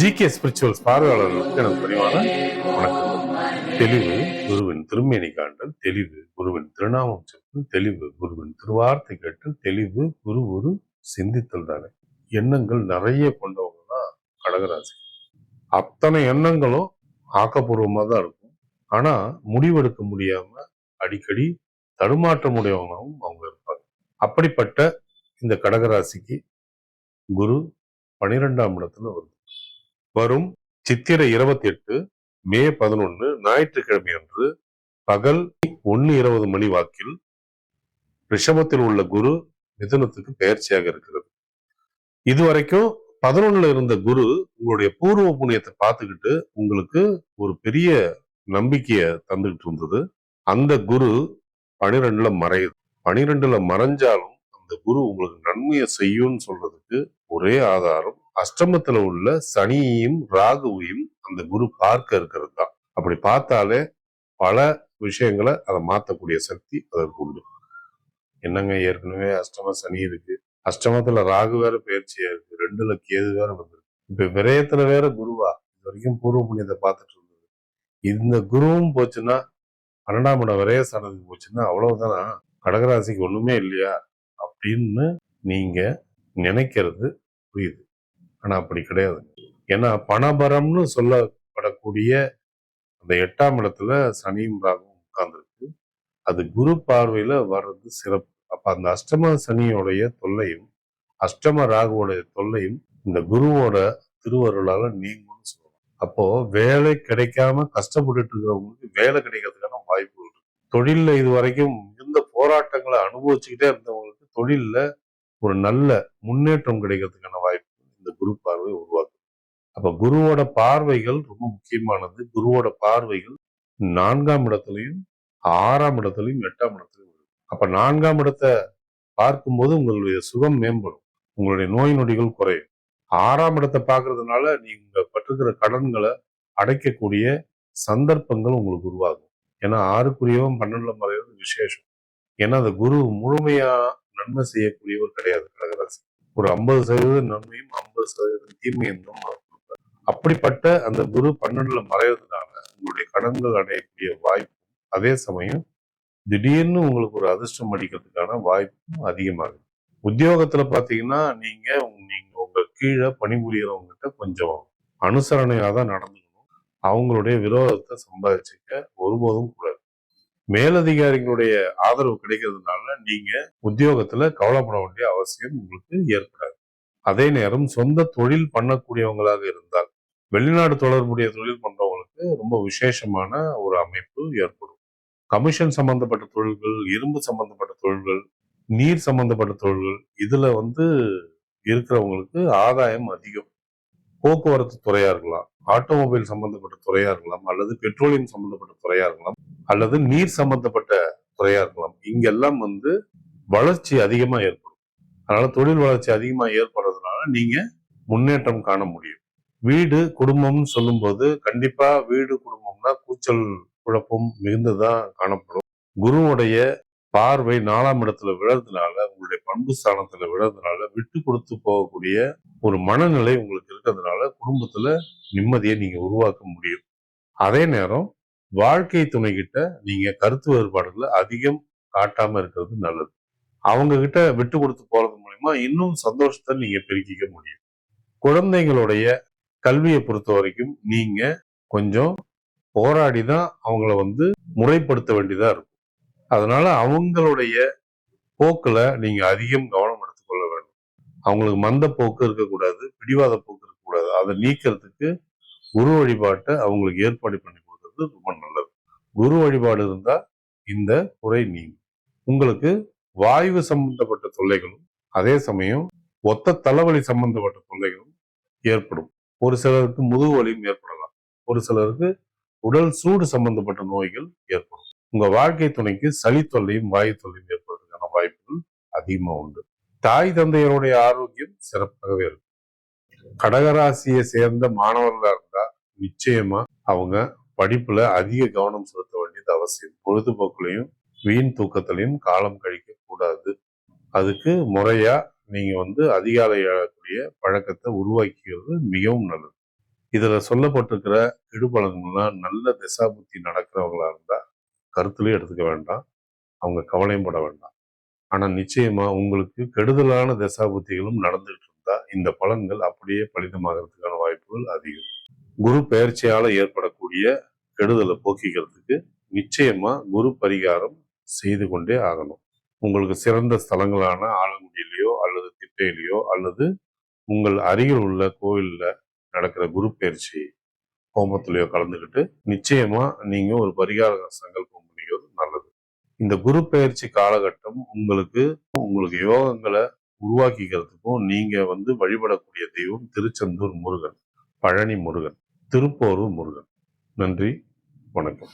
G K spirituals பார்வையாளர்களுக்கு எனது பணிவான வணக்கம். தெளிவு குருவின் திருமேனி காண்டல் தெளிவு குருவின் திருநாமம் செப்பல் தெளிவு குருவின் திருவார்த்தை கேட்டல் தெளிவு குரு ஒரு சிந்தித்தல் தானே. எண்ணங்கள் நிறைய கொண்டவங்க தான் கடகராசி. அத்தனை எண்ணங்களும் ஆக்கப்பூர்வமாக தான் இருக்கும். ஆனா முடிவெடுக்க முடியாம அடிக்கடி தடுமாற்றம் உடையவங்களும் அவங்க இருப்பாங்க. அப்படிப்பட்ட இந்த கடகராசிக்கு குரு பனிரெண்டாம் இடத்துல வருது. வரும் சித்திரை இருபத்தி எட்டு மே பதினொன்னு ஞாயிற்றுக்கிழமை அன்று பகல் ஒன்னு இருபது மணி வாக்கில் ரிஷபத்தில் உள்ள குரு மிதுனத்துக்கு பயிற்சியாக இருக்கிறது இதுவரைக்கும் பதினொன்னுல இருந்த குரு உங்களுடைய பூர்வ புண்ணியத்தை பார்த்துக்கிட்டு உங்களுக்கு ஒரு பெரிய நம்பிக்கைய தந்துகிட்டு இருந்தது. அந்த குரு பனிரெண்டுல மறையுது. பனிரெண்டுல மறைஞ்சாலும் அந்த குரு உங்களுக்கு நன்மையை செய்யும்னு சொல்றதுக்கு ஒரே ஆதாரம் அஷ்டமத்துல உள்ள சனியையும் ராகுவையும் அந்த குரு பார்க்க இருக்கிறது தான் அப்படி பார்த்தாலே பல விஷயங்களை அதை மாத்தக்கூடிய சக்தி அதற்கு உண்டு. என்னங்க ஏற்கனவே அஷ்டம சனி இருக்கு. அஷ்டமத்துல ராகு வேற பயிற்சியா இருக்கு. ரெண்டுல கேது வேற வந்திருக்கு. இப்ப விரயத்துல வேற குருவா? இது வரைக்கும் பூர்வ புண்ணியத்தை பார்த்துட்டு இருந்தது. இந்த குருவும் போச்சுன்னா பன்னெண்டாம் இடம் விரய போச்சுன்னா அவ்வளவுதானா? கடகராசிக்கு ஒண்ணுமே இல்லையா? அப்படின்னு நீங்க நினைக்கிறது புரியுது. ஆனா அப்படி கிடையாது. ஏன்னா பணபரம்னு சொல்லப்படக்கூடிய அந்த எட்டாம் இடத்துல சனியும் ராகும் உட்கார்ந்துருக்கு. அது குரு பார்வையில வர்றது சிறப்பு. அப்ப அந்த அஷ்டம சனியோடைய தொல்லையும் அஷ்டம ராகுவோடைய தொல்லையும் இந்த குருவோட திருவருளால நீங்கும்னு சொல்லலாம். அப்போ வேலை கிடைக்காம கஷ்டப்பட்டுட்டு இருக்கிறவங்களுக்கு வேலை கிடைக்கிறதுக்கான வாய்ப்புகள் இருக்கு. தொழில்ல இது வரைக்கும் மிகுந்த போராட்டங்களை அனுபவிச்சுக்கிட்டே இருந்த தொழில்ல ஒரு நல்ல முன்னேற்றம் கிடைக்கிறதுக்கான வாய்ப்பு இந்த குரு பார்வை உருவாக்கும் அப்ப குருவோட பார்வைகள் ரொம்ப முக்கியமானது. குருவோட பார்வைகள் நான்காம் இடத்துலயும் ஆறாம் இடத்துலயும் எட்டாம் இடத்துலையும் வரும். அப்ப நான்காம் இடத்தை பார்க்கும்போது உங்களுடைய சுகம் மேம்படும். உங்களுடைய நோய் நொடிகள் குறையும். ஆறாம் இடத்தை பார்க்கறதுனால நீங்க பட்டிருக்கிற கடன்களை அடைக்கக்கூடிய சந்தர்ப்பங்கள் உங்களுக்கு உருவாகும். ஏன்னா ஆறுக்குரியவன் பன்னெண்டுல மறைவது விசேஷம். ஏன்னா அந்த குரு முழுமையா நன்மை செய்யக்கூடியவர் கிடையாது. கடகராசி. ஒரு ஐம்பது சதவீதம் நன்மையும் ஐம்பது சதவீதம் தீமையும் தான் அப்படிப்பட்ட அந்த குரு பன்னெண்டுல மறைவதனால உங்களுடைய கடன்கள் அடையக்கூடிய வாய்ப்பு அதே சமயம் திடீர்னு உங்களுக்கு ஒரு அதிர்ஷ்டம் அடிக்கிறதுக்கான வாய்ப்பும் அதிகமாகுது உத்தியோகத்துல பாத்தீங்கன்னா நீங்க நீங்க உங்க கீழே பணிபுரியறவங்ககிட்ட கொஞ்சம் அனுசரணையாக தான் நடந்துக்கணும். அவங்களுடைய விரோதத்தை சம்பாதிச்சுக்க ஒருபோதும் கூடாது. மேலதிகாரிகளுடைய ஆதரவு கிடைக்கிறதுனால நீங்க உத்தியோகத்துல கவலைப்பட வேண்டிய அவசியம் உங்களுக்கு ஏற்படாது. அதே நேரம் சொந்த தொழில் பண்ணக்கூடியவங்களாக இருந்தால் வெளிநாடு தொடர்புடைய தொழில் பண்றவங்களுக்கு ரொம்ப விசேஷமான ஒரு அமைப்பு ஏற்படும். கமிஷன் சம்பந்தப்பட்ட தொழில்கள் இரும்பு சம்பந்தப்பட்ட தொழில்கள் நீர் சம்பந்தப்பட்ட தொழில்கள் இதுல வந்து இருக்கிறவங்களுக்கு ஆதாயம் அதிகம். போக்குவரத்து துறையா இருக்கலாம் ஆட்டோமொபைல் சம்பந்தப்பட்ட துறையா இருக்கலாம் அல்லது பெட்ரோலியம் சம்பந்தப்பட்ட துறையா இருக்கலாம் அல்லது நீர் சம்பந்தப்பட்ட துறையா இருக்கலாம். இங்கெல்லாம் வந்து வளர்ச்சி அதிகமா ஏற்படும். அதனால தொழில் வளர்ச்சி அதிகமா ஏற்படுறதுனால நீங்க முன்னேற்றம் காண முடியும். வீடு குடும்பம்னு சொல்லும்போது கண்டிப்பா வீடு குடும்பம்னா கூச்சல் குழப்பம் மிகுந்ததா காணப்படும். குருவுடைய பார்வை நாலாம் இடத்துல விழறதுனால உங்களுடைய பண்பு ஸ்தானத்துல விழறதுனால விட்டு கொடுத்து போகக்கூடிய ஒரு மனநிலை உங்களுக்கு இருக்கிறதுனால குடும்பத்துல நிம்மதியை நீங்க உருவாக்க முடியும். அதே நேரம் வாழ்க்கை துணை கிட்ட நீங்க கருத்து வேறுபாடுகளை அதிகம் காட்டாம இருக்கிறது நல்லது. அவங்க கிட்ட விட்டு கொடுத்து போறது மூலியமா இன்னும் சந்தோஷத்தை நீங்க பெருக்கிக்க முடியும். குழந்தைங்களுடைய கல்வியை பொறுத்த வரைக்கும் நீங்க கொஞ்சம் போராடி தான் அவங்கள வந்து முறைப்படுத்த வேண்டியதா இருக்கும். அதனால அவங்களுடைய போக்குல நீங்க அதிகம் கவனம் எடுத்துக்கொள்ள வேண்டும். அவங்களுக்கு மந்த போக்கு இருக்கக்கூடாது பிடிவாத போக்கு இருக்கக்கூடாது. அதை நீக்கிறதுக்கு குரு வழிபாட்டை அவங்களுக்கு ஏற்பாடு பண்ணி கொடுக்கறது ரொம்ப நல்லது. குரு வழிபாடு இருந்தா இந்த குறை நீங்கும். உங்களுக்கு வாயு சம்பந்தப்பட்ட தொல்லைகளும் அதே சமயம் ஒத்த தலைவலி சம்பந்தப்பட்ட தொல்லைகளும் ஏற்படும். ஒரு சிலருக்கு முதுகு வலியும் ஏற்படலாம். ஒரு சிலருக்கு உடல் சூடு சம்பந்தப்பட்ட நோய்கள் ஏற்படும். உங்க வாழ்க்கை துணைக்கு சளி தொல்லையும் வாயு தொல்லையும் ஏற்படுறதுக்கான வாய்ப்புகள் அதிகமா உண்டு. தாய் தந்தையருடைய ஆரோக்கியம் சிறப்பாகவே இருக்கும். கடகராசியை சேர்ந்த மாணவர்களா இருந்தா நிச்சயமா அவங்க படிப்புல அதிக கவனம் செலுத்த வேண்டியது அவசியம். பொழுதுபோக்குலையும் வீண் தூக்கத்திலையும் காலம் கழிக்க கூடாது அதுக்கு முறையா நீங்க வந்து அதிகாலை எழக்கூடிய பழக்கத்தை உருவாக்கிக்கிறது மிகவும் நல்லது. இதுல சொல்லப்பட்டிருக்கிற இடுபலன்கள்லாம் நல்ல திசாபுத்தி நடக்கிறவங்களா இருந்தா கருத்துலேயே எடுத்துக்க வேண்டாம். அவங்க கவலையும் பட வேண்டாம். ஆனா நிச்சயமா உங்களுக்கு கெடுதலான தசாபுத்திகளும் நடந்துகிட்டு இருந்தா இந்த பலன்கள் அப்படியே பலிதமாகிறதுக்கான வாய்ப்புகள் அதிகம். குரு பெயர்ச்சியால் ஏற்படக்கூடிய கெடுதலை போக்கிக்கிறதுக்கு நிச்சயமா குரு பரிகாரம் செய்து கொண்டே ஆகணும். உங்களுக்கு சிறந்த ஸ்தலங்களான ஆலங்குடியிலையோ அல்லது திட்டையிலையோ அல்லது உங்கள் அருகில் உள்ள கோயிலில் நடக்கிற குரு பயிற்சி ஹோமத்திலையோ கலந்துக்கிட்டு நிச்சயமா நீங்க ஒரு பரிகார சங்கல்பம் நல்லது. இந்த குரு பயிற்சி காலகட்டம் உங்களுக்கு உங்களுக்கு யோகங்களை உருவாக்கிக்கிறதுக்கும் நீங்க வந்து வழிபடக்கூடிய தெய்வம் திருச்செந்தூர் முருகன் பழனி முருகன் திருப்போரூர் முருகன். நன்றி வணக்கம்.